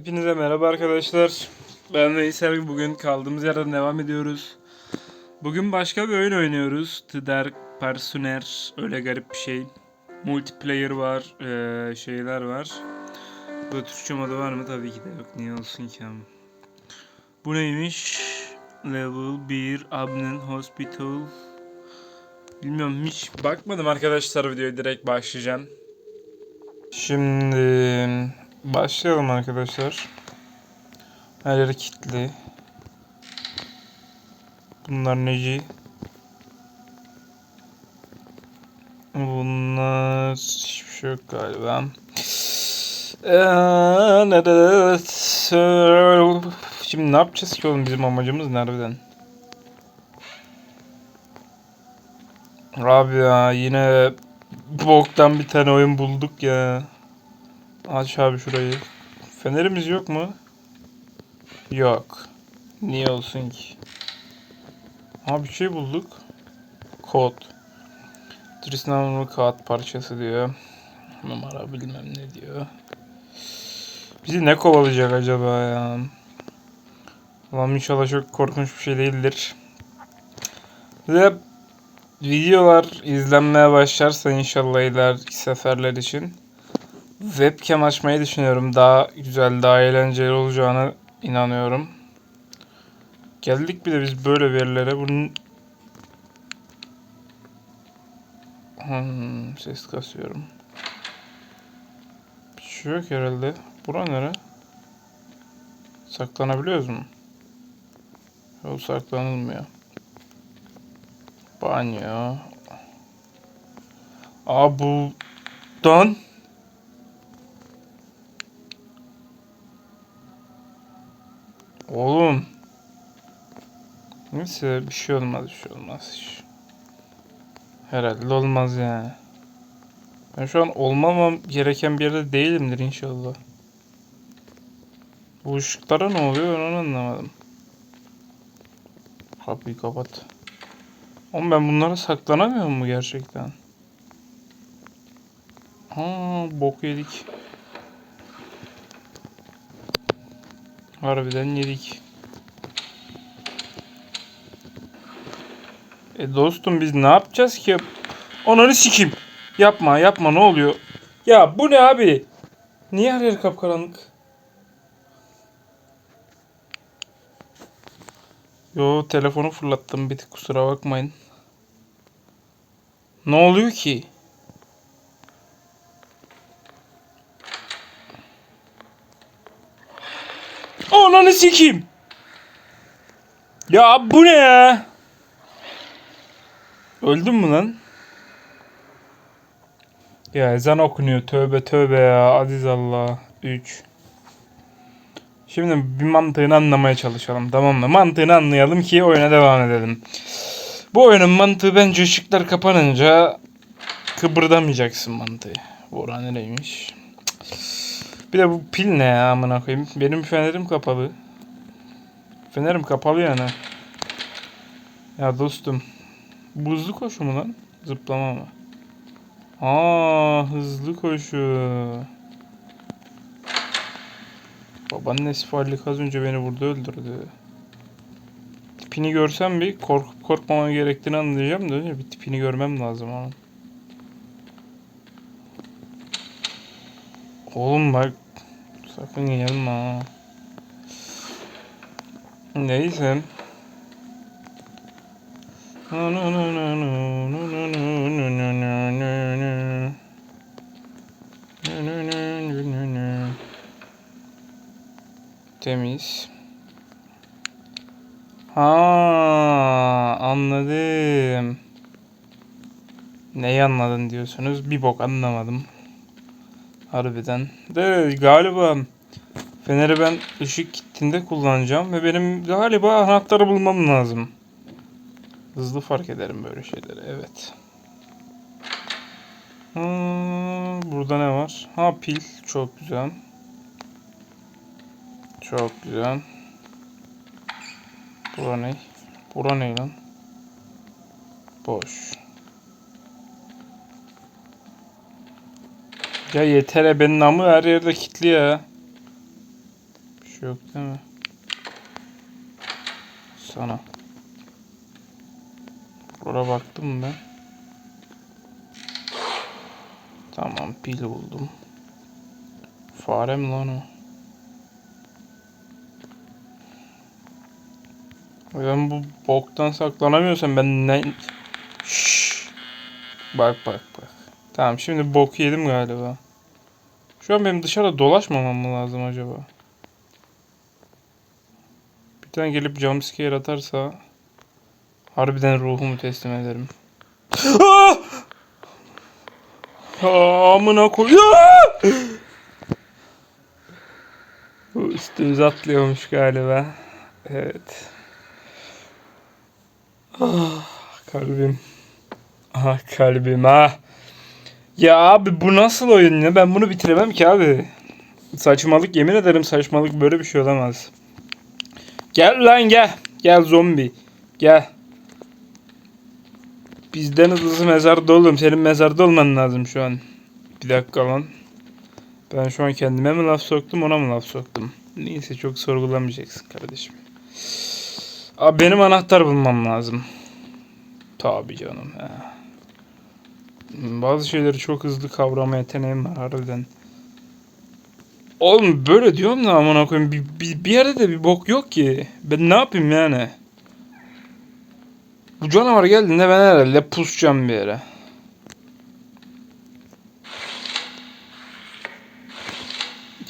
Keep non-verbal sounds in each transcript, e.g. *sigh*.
Hepinize merhaba arkadaşlar. Ben Veysel. Bugün kaldığımız yerden devam ediyoruz. Bugün başka bir oyun oynuyoruz. The Dark Personer. Öyle garip bir şey. Multiplayer var. eee, şeyler var. Burada Türkçe modu var mı? Tabii ki de yok. Niye olsun ki ama. Bu neymiş? Level 1 Abnen Hospital. Bilmiyorum hiç bakmadım arkadaşlar videoya direkt başlayacağım. Şimdi başlayalım arkadaşlar. Her yer kilitli. Bunlar neci? Bunlar hiçbir şey yok galiba. Şimdi ne yapacağız ki oğlum bizim amacımız nereden? Abi ya yine boktan bir tane oyun bulduk ya. Aç abi şurayı. Fenerimiz yok mu? Yok. Niye olsun ki? Ha bir şey bulduk. Kod. Tristan kağıt parçası diyor. Numara bilmem ne diyor. Bizi ne kovalayacak acaba ya? Ulan inşallah çok korkunç bir şey değildir. Ve videolar izlenmeye başlarsa inşallah ileriki seferler için webcam açmayı düşünüyorum. Daha güzel, daha eğlenceli olacağına inanıyorum. Geldik bir de biz böyle bir yerlere. Bunun hmm, ses kasıyorum. Bir şey yok herhalde. Bura nere? Saklanabiliyoruz mu? Yok saklanılmıyor. Banyo. Aa bu... Don. Oğlum. Neyse bir şey olmaz bir şey olmaz. Herhalde olmaz yani. Ben şu an olmamam gereken bir yerde değilimdir inşallah. Bu ışıklara ne oluyor onu anlamadım. Kapıyı kapat. Oğlum ben bunlara saklanamıyor mu gerçekten? Ha bok yedik. Harbiden yedik. E dostum biz ne yapacağız ki? Ananı sikeyim. Yapma yapma ne oluyor? Ya bu ne abi? Niye her yer kapkaranlık? Yo telefonu fırlattım bir tık kusura bakmayın. Ne oluyor ki? Ananı sikeyim. Ya bu ne ya? Öldün mü lan? Ya ezan okunuyor. Tövbe tövbe ya. Aziz Allah. 3. Şimdi bir mantığını anlamaya çalışalım. Tamam mı? Mantığını anlayalım ki oyuna devam edelim. Bu oyunun mantığı bence ışıklar kapanınca kıpırdamayacaksın mantığı. Bora nereymiş? Bir de bu pil ne ya amına koyayım? Benim fenerim kapalı. Fenerim kapalı yani. Ya dostum. Buzlu koşu mu lan? Zıplama mı? Aa hızlı koşu. Babaannesi Fallik az önce beni burada öldürdü. Tipini görsem bir korkup korkmamam gerektiğini anlayacağım da bir tipini görmem lazım ama. Oğlum bak sakın gelme ha. Neyse. Temiz. Ha anladım. Neyi anladın diyorsunuz? Bir bok anlamadım. Harbiden. De galiba Feneri ben ışık gittiğinde kullanacağım ve benim galiba anahtarı bulmam lazım. Hızlı fark ederim böyle şeyleri. Evet. Hmm, burada ne var? Ha pil. Çok güzel. Çok güzel. Bura ne? Bura ne lan? Boş. Ya yeter ya benim namı her yerde kilitli ya. şey yok değil mi? Sana. Buraya baktım ben? Tamam pil buldum. Fare mi lan o? Ben bu boktan saklanamıyorsam ben ne... Şşş. Bak bak bak. Tamam şimdi bok yedim galiba. Şu an benim dışarıda dolaşmamam mı lazım acaba? Bir tane gelip jumpscare atarsa harbiden ruhumu teslim ederim. Ah! Aa, Amına koy. Ah! Üstümüze atlıyormuş galiba. Evet. Ah, kalbim. Ah kalbim ah. Ya abi bu nasıl oyun ya? Ben bunu bitiremem ki abi. Saçmalık yemin ederim saçmalık böyle bir şey olamaz. Gel lan gel. Gel zombi. Gel. Bizden hızlısı mezarda oğlum. Senin mezarda olman lazım şu an. Bir dakika lan. Ben şu an kendime mi laf soktum ona mı laf soktum? Neyse çok sorgulamayacaksın kardeşim. Abi benim anahtar bulmam lazım. Tabii canım. He. Bazı şeyleri çok hızlı kavrama yeteneğim var harbiden. Oğlum böyle diyorum da amına koyayım bir, bir, bir yerde de bir bok yok ki. Ben ne yapayım yani? Bu canavar geldiğinde ben herhalde pusacağım bir yere.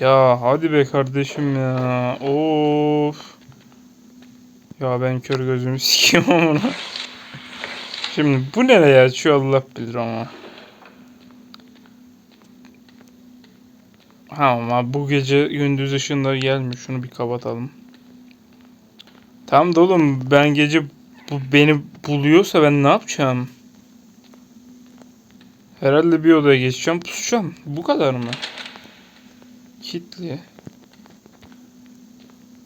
Ya hadi be kardeşim ya. Of. Ya ben kör gözümü *laughs* sikeyim amına. Şimdi bu nereye açıyor Allah bilir ama. Ha ama bu gece gündüz ışığında gelmiş. Şunu bir kapatalım. Tamam da oğlum ben gece bu beni buluyorsa ben ne yapacağım? Herhalde bir odaya geçeceğim pusacağım. Bu kadar mı? Kitli.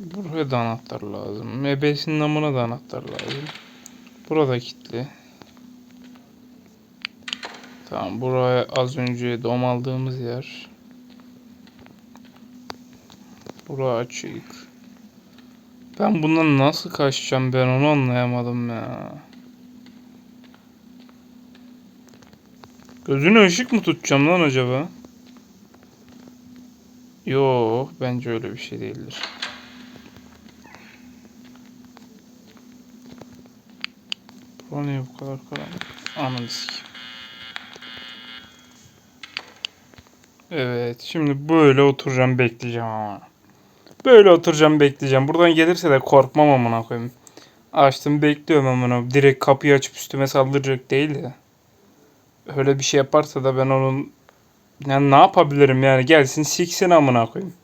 Buraya da anahtar lazım. Ebesinin namına da anahtar lazım. Burada kilitli. Tamam buraya az önce dom aldığımız yer. Bura açık. Ben bundan nasıl kaçacağım ben onu anlayamadım ya. Gözüne ışık mı tutacağım lan acaba? Yok bence öyle bir şey değildir. Bu ne bu kadar karanlık? Ananı. Evet şimdi böyle oturacağım bekleyeceğim ama. Böyle oturacağım bekleyeceğim. Buradan gelirse de korkmam amına koyayım. Açtım bekliyorum amına. Direkt kapıyı açıp üstüme saldıracak değil de. Öyle bir şey yaparsa da ben onun yani ne yapabilirim yani gelsin siksin amına koyayım.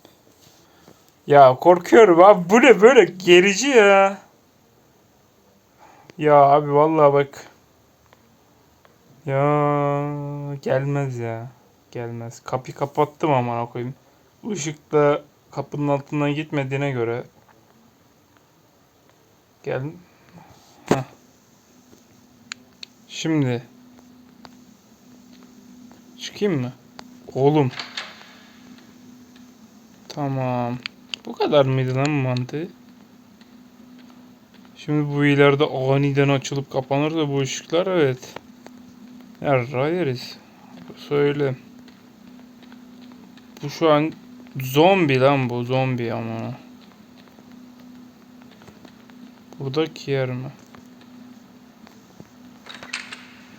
Ya korkuyorum abi bu ne böyle gerici ya. Ya abi vallahi bak. Ya gelmez ya. Gelmez. Kapıyı kapattım amına koyayım. Işık da kapının altından gitmediğine göre gel. Heh. Şimdi çıkayım mı? Oğlum. Tamam. Bu kadar mıydı lan mantığı? Şimdi bu ileride aniden açılıp kapanırsa bu ışıklar evet. Yarra yeriz. Söyle. Bu şu an zombi lan bu zombi ama. Buradaki yer mi?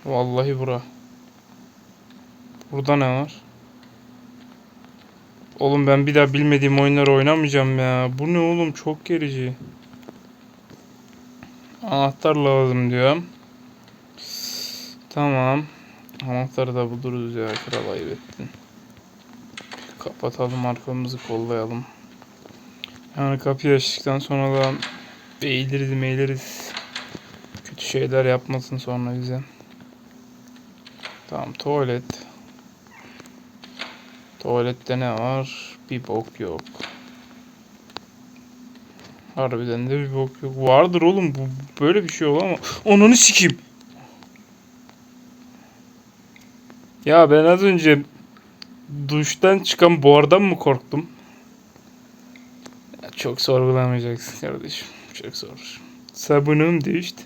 Vallahi bura. Burada ne var? Oğlum ben bir daha bilmediğim oyunları oynamayacağım ya. Bu ne oğlum çok gerici. Anahtar lazım diyor. Tamam. Anahtarı da buluruz ya. Kral ayıp ettin. Kapatalım arkamızı kollayalım. Yani kapıyı açtıktan sonra da eğiliriz meğiliriz. Kötü şeyler yapmasın sonra bize. Tamam tuvalet. Tuvalette ne var? Bir bok yok. Harbiden de bir bok yok. Vardır oğlum bu böyle bir şey olamaz. Onunu sikeyim. Ya ben az önce duştan çıkan buhardan mı korktum? Çok sorgulamayacaksın kardeşim. Çok zor. Sabunum düştü.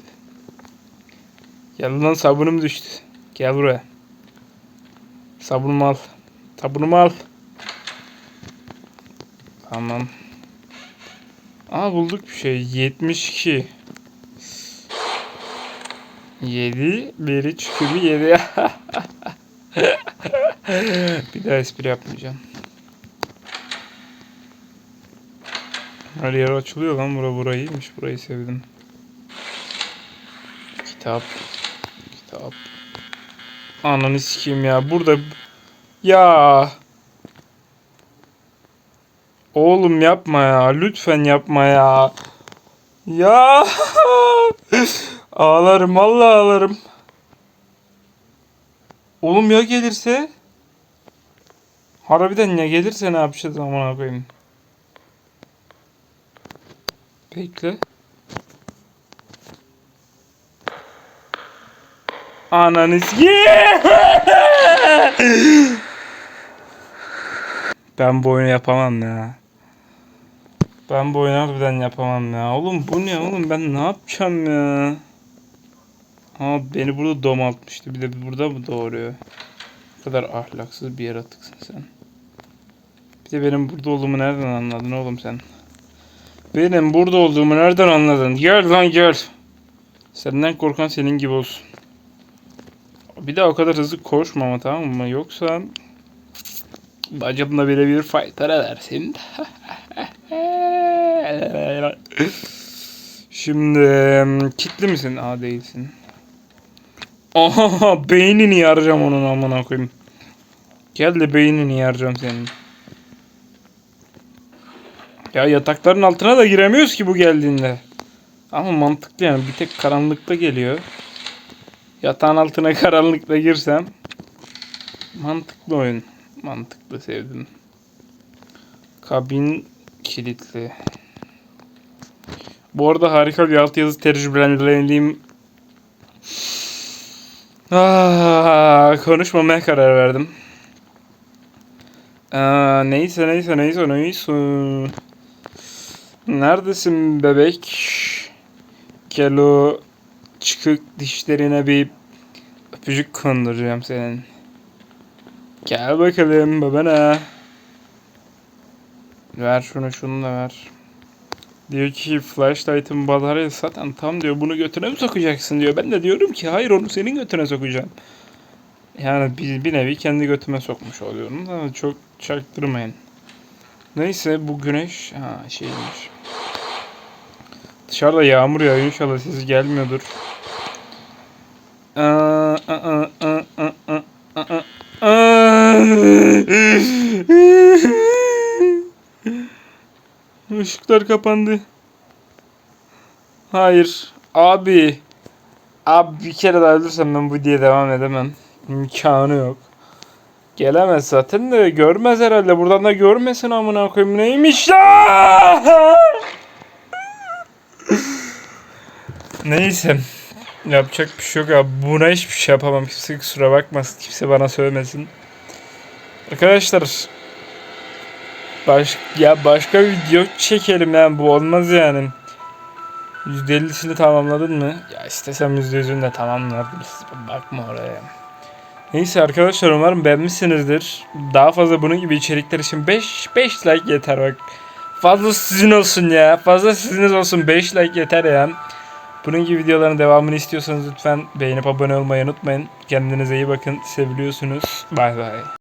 Gel lan sabunum düştü. Gel buraya. Sabunumu al. Sabunumu al. Tamam. Aa bulduk bir şey. 72. 7 biri çükürü 7. *laughs* bir daha espri yapmayacağım. Her yer açılıyor lan bura burayıymış. Burayı sevdim. Kitap. Kitap. Ananı sikeyim ya. Burada ya. Oğlum yapma ya. Lütfen yapma ya. Ya. *laughs* ağlarım vallahi ağlarım. Oğlum ya gelirse? Harbiden ya gelirse ne yapacağız amına koyayım? Bekle. Ananı sikeyim. Ben bu oyunu yapamam ya. Ben bu oyunu harbiden yapamam ya. Oğlum bu ne oğlum ben ne yapacağım ya? Aa beni burada domaltmıştı. Bir de burada mı doğuruyor? Ne kadar ahlaksız bir yaratıksın sen. Bir de benim burada olduğumu nereden anladın oğlum sen? Benim burada olduğumu nereden anladın? Gel lan gel. Senden korkan senin gibi olsun. Bir daha o kadar hızlı koşma ama tamam mı? Yoksa bacımla birebir fighter edersin. *laughs* Şimdi kitli misin? Aa değilsin. Aha beynini yaracağım onun amına koyayım. Gel de beynini yaracağım senin. Ya yatakların altına da giremiyoruz ki bu geldiğinde. Ama mantıklı yani bir tek karanlıkta geliyor. Yatağın altına *laughs* karanlıkta girsem mantıklı oyun. Mantıklı sevdim. Kabin kilitli. Bu arada harika bir altyazı tecrübelendiğim ah, konuşmamaya karar verdim. Aa, neyse neyse neyse neyse. Neredesin bebek? Gel o çıkık dişlerine bir öpücük konduracağım senin. Gel bakalım babana. Ver şunu şunu da ver. Diyor ki flashlight'ın bataryası zaten tam diyor bunu götüne mi sokacaksın diyor. Ben de diyorum ki hayır onu senin götüne sokacağım. Yani bir, bir nevi kendi götüme sokmuş oluyorum da çok çaktırmayın. Neyse bu güneş ha şeymiş. Dışarıda yağmur yağıyor inşallah siz gelmiyordur. Aa, aa, aa, aa, aa, aa, aa. Işıklar kapandı. Hayır. Abi. Abi bir kere daha ölürsem ben bu diye devam edemem. İmkanı yok. Gelemez zaten de görmez herhalde. Buradan da görmesin amına koyayım. Neymiş la? Neyse. Yapacak bir şey yok abi. Buna hiçbir şey yapamam. Kimse kusura bakmasın. Kimse bana söylemesin. Arkadaşlar. Baş, ya başka video çekelim yani. Bu olmaz yani. %50'sini tamamladın mı? Ya istesem %100'ünü de tamamlardım. Bakma oraya. Neyse arkadaşlar umarım beğenmişsinizdir. Daha fazla bunun gibi içerikler için 5 5 like yeter bak. Fazla sizin olsun ya. Fazla siziniz olsun 5 like yeter ya. Bunun gibi videoların devamını istiyorsanız lütfen beğenip abone olmayı unutmayın. Kendinize iyi bakın. Seviliyorsunuz. Bay bay.